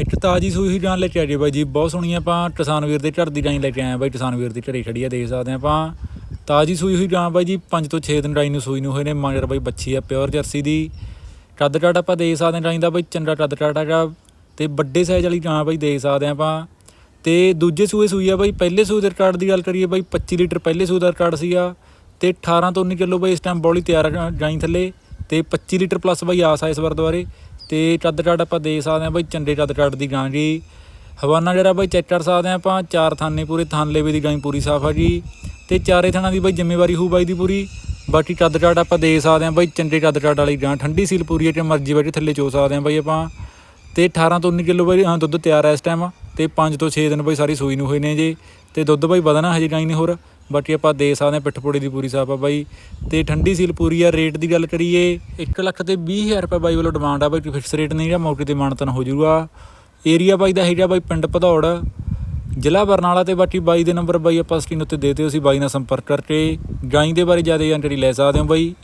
ਇੱਕ ਤਾਜੀ ਸੂਈ ਹੋਈ ਜਾਨ ਲੈ ਕੇ ਆਜੇ ਬਾਈ ਜੀ, ਬਹੁਤ ਸੋਹਣੀ ਆਪਾਂ ਟਸਾਨਵੀਰ ਦੇ ਝੜ ਦੀ ਜਾਨ ਲੈ ਕੇ ਆਏ ਆ ਬਾਈ ਵੀਰ ਦੀ ਝੜੀ ਖੜੀ ਆ, ਦੇਖ ਸਕਦੇ ਆ ਆਪਾਂ। ਤਾਜੀ ਸੂਈ ਹੋਈ ਜਾਨ ਬਾਈ ਜੀ 5 ਤੋਂ 6 ਦਿਨ ਰਾਈ ਨੂੰ ਸੂਈ ਨੂੰ ਹੋਏ ਨੇ, ਮਾਂਜਰ ਬਾਈ ਬੱਚੀ ਆ ਪਿਓਰ ਜਰਸੀ ਦੀ। ਕੱਦ ਕਾਠ ਆਪਾਂ ਦੇਖ ਸਕਦੇ ਹਾਂ ਰਾਈ ਦਾ ਬਾਈ, ਚੰਗਾ ਕੱਦ ਕਾਠ ਹੈਗਾ। ਤੇ ਵੱਡੇ ਸਾਈਜ਼ ਵਾਲੀ ਗਾਂ ਬਾਈ, ਦੇਖ ਸਕਦੇ ਹਾਂ ਆਪਾਂ। ਤੇ ਦੂਜੇ ਸੂਏ ਸੂਈ ਆ ਬਾਈ, ਪਹਿਲੇ ਸੂਏ ਦੇ ਰਿਕਾਰਡ ਦੀ ਗੱਲ ਕਰੀਏ ਬਾਈ 25 ਲੀਟਰ ਪਹਿਲੇ ਸੂਏ ਦਾ ਰਿਕਾਰਡ ਸੀਗਾ। ਤੇ 18 ਤੋਂ 19 ਕਿਲੋ ਬਾਈ ਇਸ ਟਾਈਮ ਬੋਲੀ ਤਿਆਰ ਆ ਥੱਲੇ। ਤੇ 25 ਲੀਟਰ ਪਲੱਸ ਬਾਈ ਆਸ ਆ ਇਸ ਵਾਰ ਦੁਆਰੇ ਤੇ ਕੱਦ ਕਾਠ ਆਪਾਂ ਦੇਖ ਸਕਦੇ ਹਾਂ ਬਾਈ ਚੰਡੇ ਕੱਦ ਕਾਠ ਦੀ ਗਾਂ ਜੀ। ਹਵਾਨਾ ਜਿਹੜਾ ਬਾਈ ਚੈੱਕ ਕਰ ਸਕਦੇ ਹਾਂ ਆਪਾਂ, ਚਾਰ ਥਾਨੇ ਪੂਰੇ ਥਾਨ ਲੇਵੇ ਦੀ ਗਾਂ ਪੂਰੀ ਸਾਫ਼ ਆ ਜੀ। ਤੇ ਚਾਰੇ ਥਾਣਾ ਦੀ ਬਾਈ ਜ਼ਿੰਮੇਵਾਰੀ ਹੋਊ ਬਾਈ ਦੀ ਪੂਰੀ। ਬਾਕੀ ਕੱਦ ਕਾਠ ਆਪਾਂ ਦੇਖ ਸਕਦੇ ਹਾਂ ਬਾਈ ਚੰਡੇ ਕੱਦ ਕਾਠ ਵਾਲੀ ਗਾਂ, ਠੰਡੀ ਸੀਲ ਪੂਰੀ ਹੈ, ਜੇ ਮਰਜ਼ੀ ਬਾਈ ਥੱਲੇ ਚੋ ਸਕਦੇ ਹਾਂ ਬਾਈ ਆਪਾਂ। ਤੇ 18 ਤੋਂ 19 ਕਿਲੋ ਬਈ ਦੁੱਧ ਤਿਆਰ ਹੈ ਇਸ ਟਾਈਮ ਤੇ 5 ਤੋਂ 6 ਦਿਨ ਬਈ ਸਾਰੀ ਸੂਈ ਨੂੰ ਹੋਏ ਨੇ ਜੇ। ਤੇ ਦੁੱਧ ਬਾਈ ਵਧਣਾ ਹਜੇ ਗਾਈ ਨੇ ਹੋਰ। ਬਾਕੀ ਆਪਾਂ ਦੇ ਸਕਦੇ ਹਾਂ ਪਿੱਠ ਪੋੜੀ ਦੀ ਪੂਰੀ ਸਾਫ਼ ਆ ਬਾਈ। ਤੇ ਠੰਡੀ ਸੀਲ ਪੂਰੀ ਆ, ਰੇਟ ਦੀ ਗੱਲ ਕਰੀਏ 1 ਲੱਖ ਤੇ 20000 ਰੁਪਏ ਬਾਈ ਵੱਲੋਂ ਡਿਮਾਂਡ ਆ ਬਾਈ, ਕੋਈ ਫਿਕਸ ਰੇਟ ਨਹੀਂ ਜਿਹੜਾ ਮੌਕੇ ਤੇ ਮਾਨਤਨ ਹੋ ਜਾਊਗਾ। ਏਰੀਆ ਬਾਈ ਦਾ ਹੈਗਾ ਬਾਈ, ਪਿੰਡ ਭਦੌੜ, ਜ਼ਿਲ੍ਹਾ ਬਰਨਾਲਾ ਤੇ ਬਾਕੀ ਬਾਈ ਦੇ ਨੰਬਰ ਬਾਈ ਆਪਾਂ ਸਕਰੀਨ ਉੱਤੇ ਦੇ ਦਿਓ, ਅਸੀਂ ਬਾਈ ਨਾਲ ਸੰਪਰਕ ਕਰਕੇ ਗਾਈ ਦੇ ਬਾਰੇ ਜ਼ਿਆਦਾ ਜਾਣਕਾਰੀ ਲੈ ਸਕਦੇ ਹੋ ਬਾਈ।